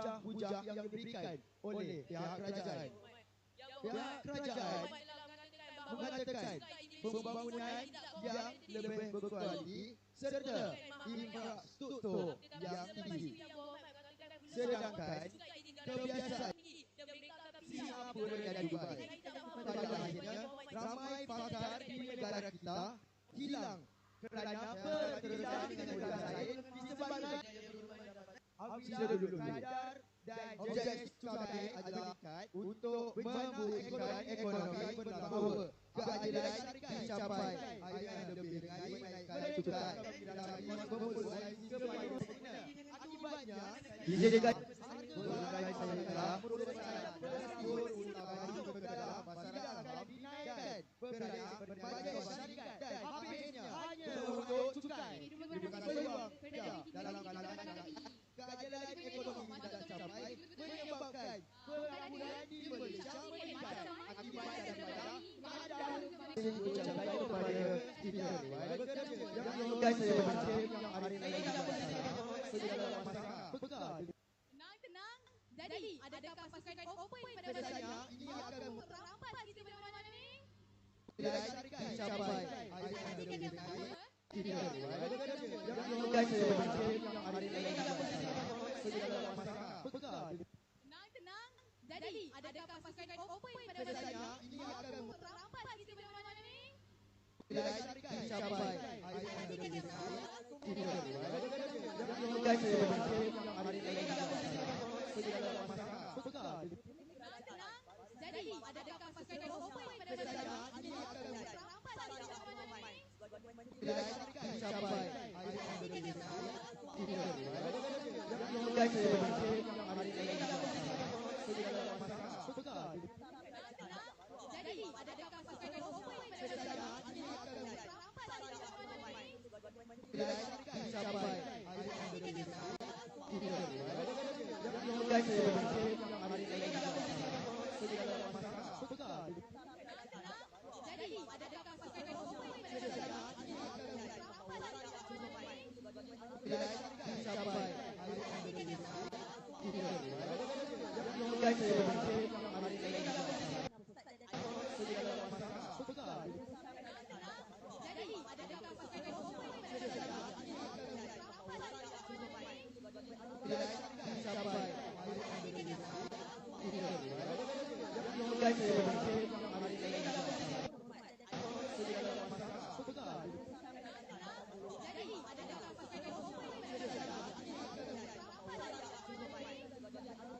hujah-hujah yang diberikan oleh pihak kerajaan. Pihak kerajaan mengatakan pembangunan yang lebih berkualiti serta infrastruktur yang tinggi. Sedangkan kebiasaan Singapura dan Dubai pada akhirnya ramai pakar di negara kita hilang kerana berkerutan dengan negara lain disebabkan apabila kadar dan objektif cukai adalah untuk memulihkan ekonomi bahawa keadilan dicapai ayat lebih dengan menaikkan cukai dalam pemuluhan semasa akibatnya dijadikan Mulai saya telah bersyukur utama kepada masyarakat dinaikkan berada berbagai syarikat dan habisnya hanya untuk cukai. Bukan peluang kerja dalam kalangan keadilan ekonomi tidak capai menyebabkan pembangunan di Malaysia meningkat akibat daripada ada ucapan kepada kita bekerja yang menyebabkan saya baca yang hari ini kita segala masalah bekal Tenang, tenang. Jadi, adakah pasukan open pada masa ini? ini akan Rampas kita pada malam dicapai yang saya baca yang hari ini segala masalah Tenang, tenang. Jadi, adakah pasukan open pada masa ini? ini akan Rampas masalah bekal Tenang, tenang. Jadi, adakah pasukan open pada masa saya ini? ini akan Rampas kita pada malam ni. dicapai ayat lebih dengan kita yang menyebabkan saya baca yang hari ini kita segala masalah bekal Tenang, tenang. Jadi, adakah pasukan open pada masa saya ini? ini akan Rampas kita pada malam ni. Jadi, adakah pasukan open pada masa ini? Rampas kita pada malam ni. dicapai ayat lebih dengan kita yang menyebabkan saya baca yang hari ini kita segala masalah bekal Jadi, adakah pasukan open pada masa ini? Rampas kita pada malam ni. dicapai ayat lebih dengan kita yang menyebabkan saya baca yang hari ini kita segala masalah bekal Jadi, adakah pasukan open pada masa ini? Rampas kita pada malam ni.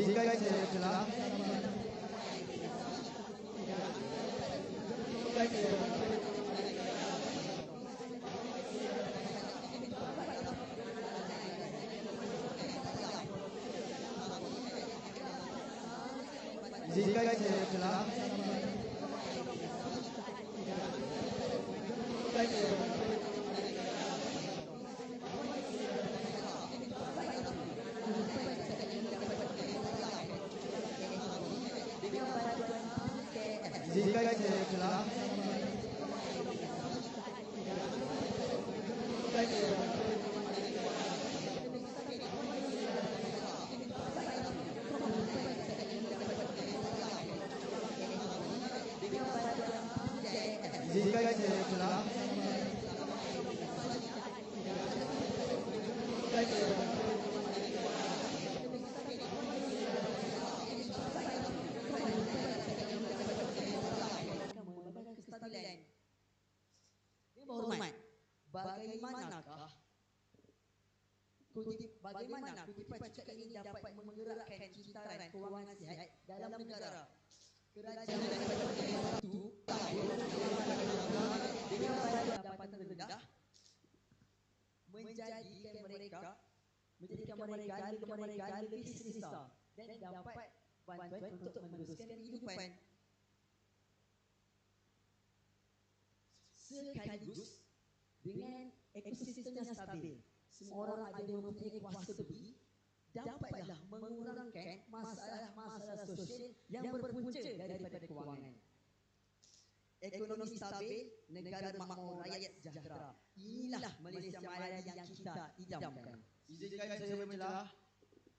Izinkan Izinkan saya celah. Izinkan saya celah. Izinkan saya celah. Izinkan saya celah. Lembaga berhormat, bagaimanakah bagaimana kutipan cakap ini dapat menggerakkan kintaran kewangan sihat dalam negara? Kerajaan itu dengan pendapatan rendah menjadikan mereka menjadikan mereka menjadikan mereka lebih selesa dan dapat bantuan untuk meneruskan kehidupan. sekaligus dengan ekosistem yang stabil. Semua orang ada mempunyai kuasa lebih dapatlah mengurangkan masalah-masalah sosial yang berpunca daripada kewangan. Ekonomi stabil, negara makmur, rakyat sejahtera. Inilah Malaysia Maya yang kita idamkan. Izinkan saya mencelah.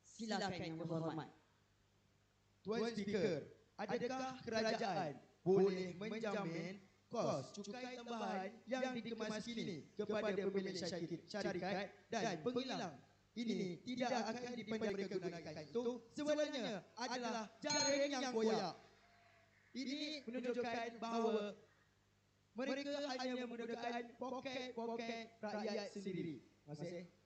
Silakan yang berhormat. Tuan Speaker, adakah kerajaan boleh menjamin kos cukai tambahan yang dikemas kini kepada pemilik syarikat, dan penghilang ini tidak akan dipergunakan itu sebenarnya adalah jaring yang koyak. Ini menunjukkan bahawa mereka hanya menggunakan poket-poket rakyat sendiri. Terima kasih.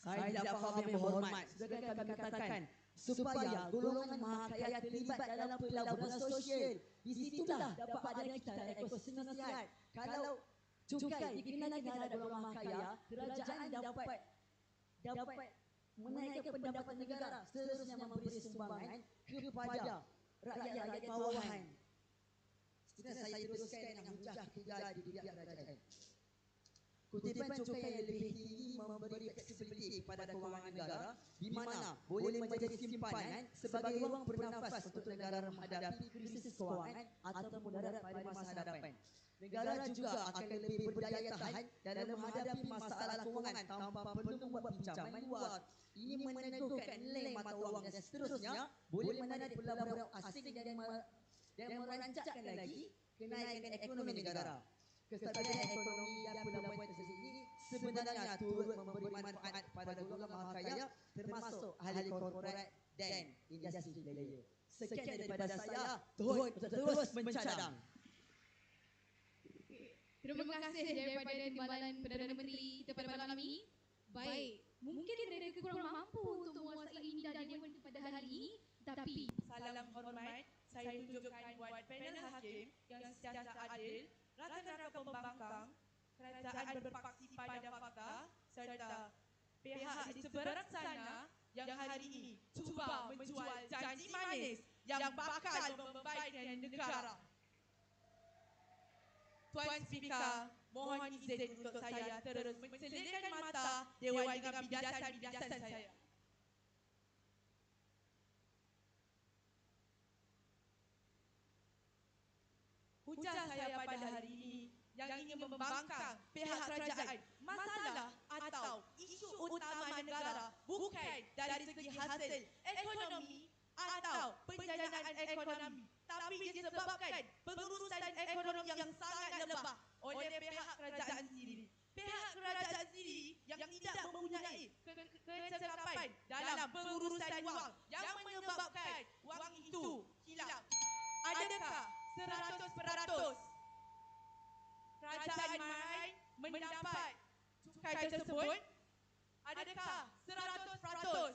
Saya tidak faham yang berhormat. Sedangkan kami katakan supaya golongan mahakaya terlibat dalam pelaburan sosial. Di situlah dapat ada kita ekosistem sihat. Kalau cukai dikenakan kepada golongan mahakaya, kerajaan dapat dapat menaikkan pendapatan negara seterusnya memberi sumbangan kepada rakyat-rakyat bawahan. Seterusnya saya teruskan yang hujah ketiga di pihak kerajaan. Kutipan cukai yang lebih tinggi memberi fleksibiliti kepada kewangan negara di mana boleh menjadi simpanan sebagai ruang bernafas untuk negara menghadapi krisis kewangan atau mudarat pada masa hadapan. Negara juga akan lebih berdaya tahan dalam menghadapi masalah kewangan tanpa perlu membuat pinjaman luar. Ini meneguhkan nilai mata wang dan seterusnya boleh menarik pelaburan asing dan, dan merancangkan lagi kenaikan ekonomi negara. Kestabilan ekonomi dan pelaburan tersebut ini sebenarnya turut memberi manfaat pada golongan mahakaya termasuk ahli korporat dan industri player. Sekian daripada saya, Tuhan terus mencadang. Terima kasih daripada Timbalan Perdana Menteri kita pada malam ini. Baik, mungkin mereka kurang mampu untuk menguasai indah dewan pada hari ini, tapi Salam hormat, saya tunjukkan buat panel hakim yang sentiasa adil, rata-rata pembangkang, kerajaan berpaksi pada fakta serta pihak di seberang sana yang hari ini cuba menjual janji manis yang bakal membaikkan negara. Tuan Speaker, mohon izin untuk saya terus menselitkan mata Dewan dengan bidasan-bidasan saya. Hujah saya pada hari ini yang ingin membangkang pihak kerajaan masalah atau isu utama negara bukan dari segi hasil ekonomi atau penjanaan ekonomi tapi disebabkan pengurusan ekonomi yang sangat lemah oleh pihak kerajaan sendiri. Pihak kerajaan sendiri yang tidak mempunyai ke- ke- kecekapan dalam pengurusan wang yang menyebabkan wang itu hilang. Adakah 100% kerajaan main mendapat cukai tersebut? Adakah 100%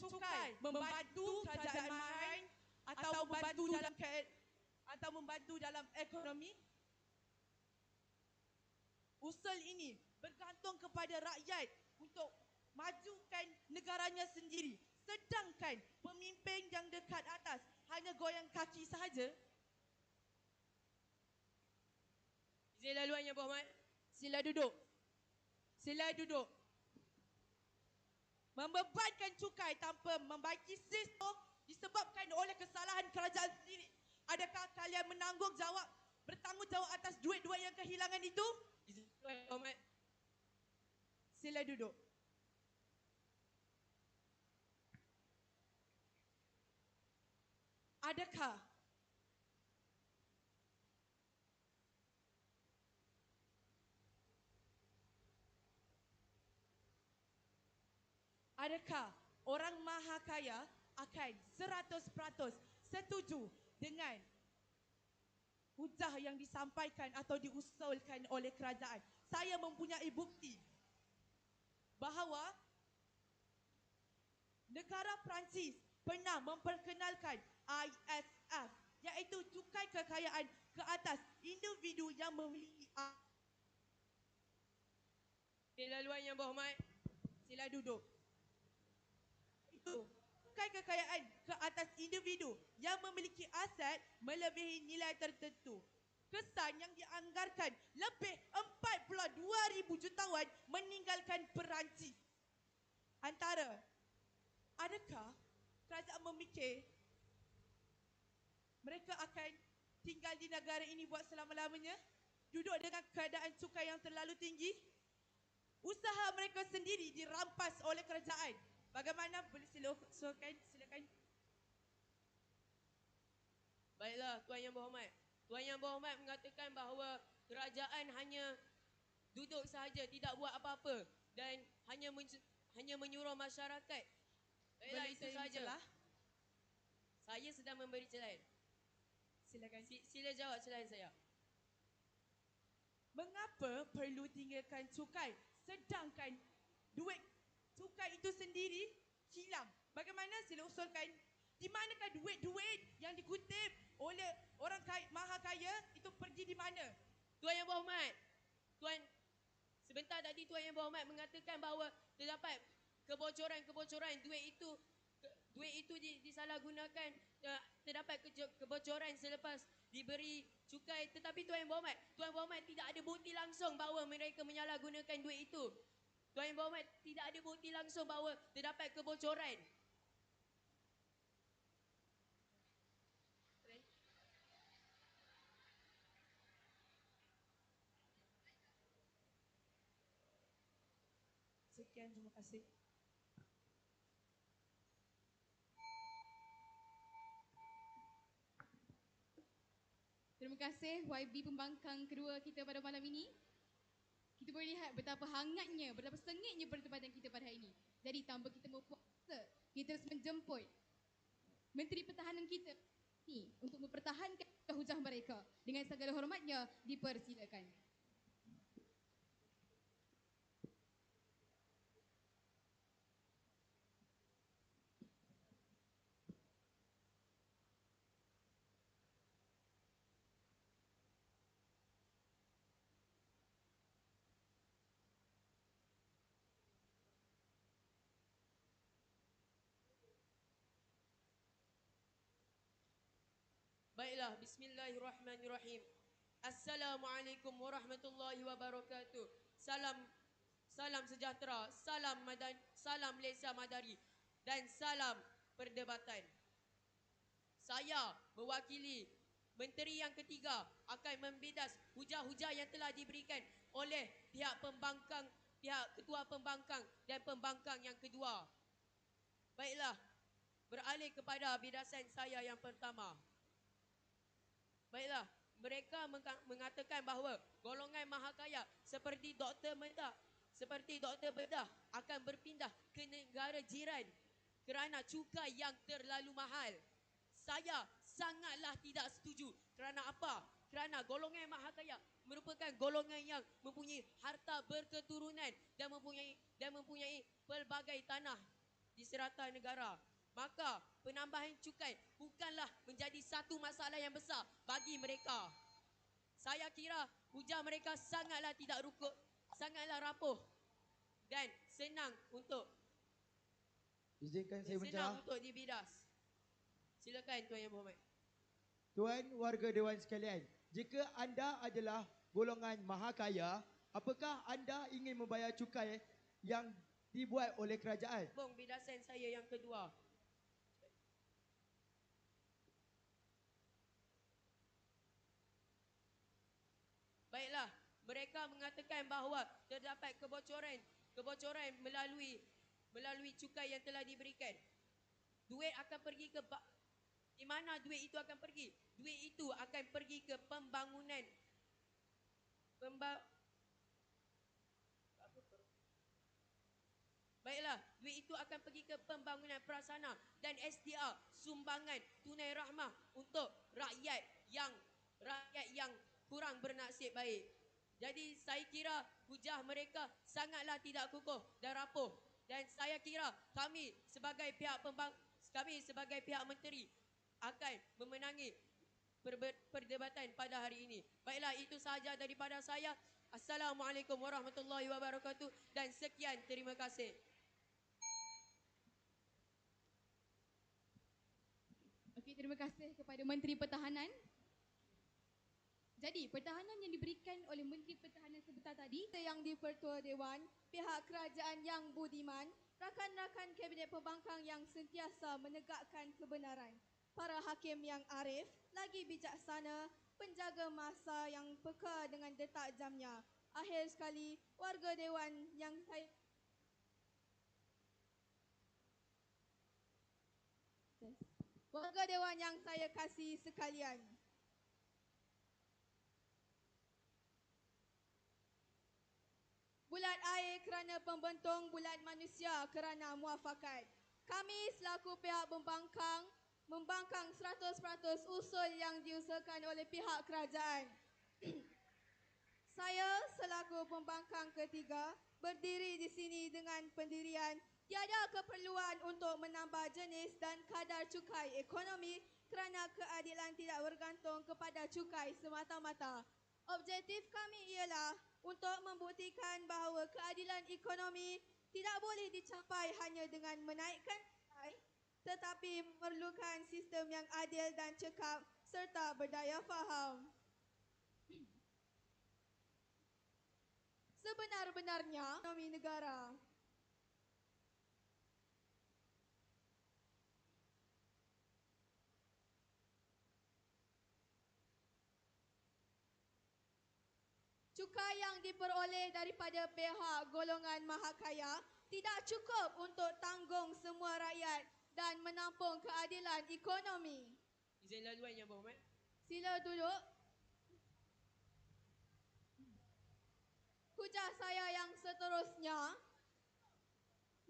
cukai membantu kerajaan main atau membantu dalam atau membantu dalam ekonomi? Usul ini bergantung kepada rakyat untuk majukan negaranya sendiri. Sedangkan pemimpin yang dekat atas hanya goyang kaki sahaja. Izin laluan Yang Berhormat. Sila duduk. Sila duduk. Membebankan cukai tanpa membaiki sistem disebabkan oleh kesalahan kerajaan sendiri. Adakah kalian menanggung jawab bertanggungjawab atas duit-duit yang kehilangan itu? Yang Berhormat. Sila duduk. Adakah Adakah orang maha kaya akan 100% setuju dengan hujah yang disampaikan atau diusulkan oleh kerajaan? Saya mempunyai bukti bahawa negara Perancis pernah memperkenalkan ISF iaitu cukai kekayaan ke atas individu yang memiliki Sila luar yang berhormat. Sila duduk. Itu kekayaan ke atas individu yang memiliki aset melebihi nilai tertentu. Kesan yang dianggarkan lebih 42,000 jutawan meninggalkan Perancis. Antara, adakah kerajaan memikir mereka akan tinggal di negara ini buat selama-lamanya? Duduk dengan keadaan cukai yang terlalu tinggi? Usaha mereka sendiri dirampas oleh kerajaan. Bagaimana boleh silakan silakan. Baiklah, Tuan Yang Berhormat. Tuan Yang Berhormat mengatakan bahawa kerajaan hanya duduk sahaja, tidak buat apa-apa dan hanya men- hanya menyuruh masyarakat. Baiklah, Boleh itu sahaja. mencelah? Saya sedang memberi celahan. Silakan. Si- Sila jawab celahan saya. Mengapa perlu tinggalkan cukai sedangkan duit cukai itu sendiri hilang? Bagaimana sila usulkan di manakah duit-duit yang dikutip oleh orang kaya, maha kaya itu pergi di mana? Tuan Yang Berhormat. Tuan sebentar tadi Tuan Yang Berhormat mengatakan bahawa terdapat kebocoran-kebocoran duit itu duit itu di, disalahgunakan terdapat kejo- kebocoran selepas diberi cukai tetapi Tuan Yang Berhormat Tuan Yang Berhormat tidak ada bukti langsung bahawa mereka menyalahgunakan duit itu Tuan Yang Berhormat tidak ada bukti langsung bahawa terdapat kebocoran Sekian, terima kasih. Terima kasih YB pembangkang kedua kita pada malam ini. Kita boleh lihat betapa hangatnya, betapa sengitnya pertempatan kita pada hari ini. Jadi tanpa kita berpuasa, kita terus menjemput Menteri Pertahanan kita ni untuk mempertahankan hujah mereka. Dengan segala hormatnya, dipersilakan. Baiklah, bismillahirrahmanirrahim. Assalamualaikum warahmatullahi wabarakatuh. Salam salam sejahtera, salam madan, salam Malaysia Madari dan salam perdebatan. Saya mewakili menteri yang ketiga akan membidas hujah-hujah yang telah diberikan oleh pihak pembangkang, pihak ketua pembangkang dan pembangkang yang kedua. Baiklah, beralih kepada bidasan saya yang pertama. Baiklah, mereka mengatakan bahawa golongan maha kaya seperti Dr. Bedah, seperti Dr. Bedah akan berpindah ke negara jiran kerana cukai yang terlalu mahal. Saya sangatlah tidak setuju. Kerana apa? Kerana golongan maha kaya merupakan golongan yang mempunyai harta berketurunan dan mempunyai dan mempunyai pelbagai tanah di serata negara. Maka penambahan cukai bukanlah menjadi satu masalah yang besar bagi mereka. Saya kira hujah mereka sangatlah tidak rukuk, sangatlah rapuh dan senang untuk Izinkan saya senang menjawab. untuk dibidas. Silakan Tuan Yang Berhormat. Tuan warga Dewan sekalian, jika anda adalah golongan maha kaya, apakah anda ingin membayar cukai yang dibuat oleh kerajaan? Bong bidasan saya yang kedua. Baiklah, mereka mengatakan bahawa terdapat kebocoran kebocoran melalui melalui cukai yang telah diberikan. Duit akan pergi ke di mana duit itu akan pergi? Duit itu akan pergi ke pembangunan pemba Baiklah, duit itu akan pergi ke pembangunan prasana dan SDR sumbangan tunai rahmah untuk rakyat kurang bernasib baik. Jadi saya kira hujah mereka sangatlah tidak kukuh dan rapuh dan saya kira kami sebagai pihak pembang kami sebagai pihak menteri akan memenangi perbe- perdebatan pada hari ini. Baiklah itu sahaja daripada saya. Assalamualaikum warahmatullahi wabarakatuh dan sekian terima kasih. Okey, terima kasih kepada Menteri Pertahanan. Jadi, pertahanan yang diberikan oleh Menteri Pertahanan sebentar tadi yang di-Pertua Dewan, pihak kerajaan yang budiman, rakan-rakan Kabinet Pembangkang yang sentiasa menegakkan kebenaran, para hakim yang arif, lagi bijaksana, penjaga masa yang peka dengan detak jamnya. Akhir sekali, warga Dewan yang saya Warga Dewan yang saya kasih sekalian. Bulat air kerana pembentung bulat manusia kerana muafakat. Kami selaku pihak pembangkang membangkang 100% usul yang diusahakan oleh pihak kerajaan. Saya selaku pembangkang ketiga berdiri di sini dengan pendirian tiada keperluan untuk menambah jenis dan kadar cukai ekonomi kerana keadilan tidak bergantung kepada cukai semata-mata. Objektif kami ialah untuk membuktikan bahawa keadilan ekonomi tidak boleh dicapai hanya dengan menaikkan cukai tetapi memerlukan sistem yang adil dan cekap serta berdaya faham. Sebenar-benarnya ekonomi negara Cukai yang diperoleh daripada pihak golongan maha kaya tidak cukup untuk tanggung semua rakyat dan menampung keadilan ekonomi. Izin laluan yang berhormat. Sila duduk. Hujah saya yang seterusnya.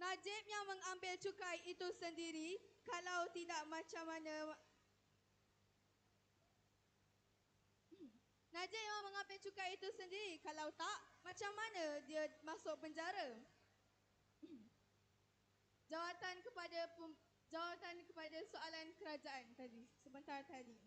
Najib yang mengambil cukai itu sendiri kalau tidak macam mana Najib yang mengambil cukai itu sendiri. Kalau tak macam mana dia masuk penjara? Jawatan kepada jawatan kepada soalan kerajaan tadi sebentar tadi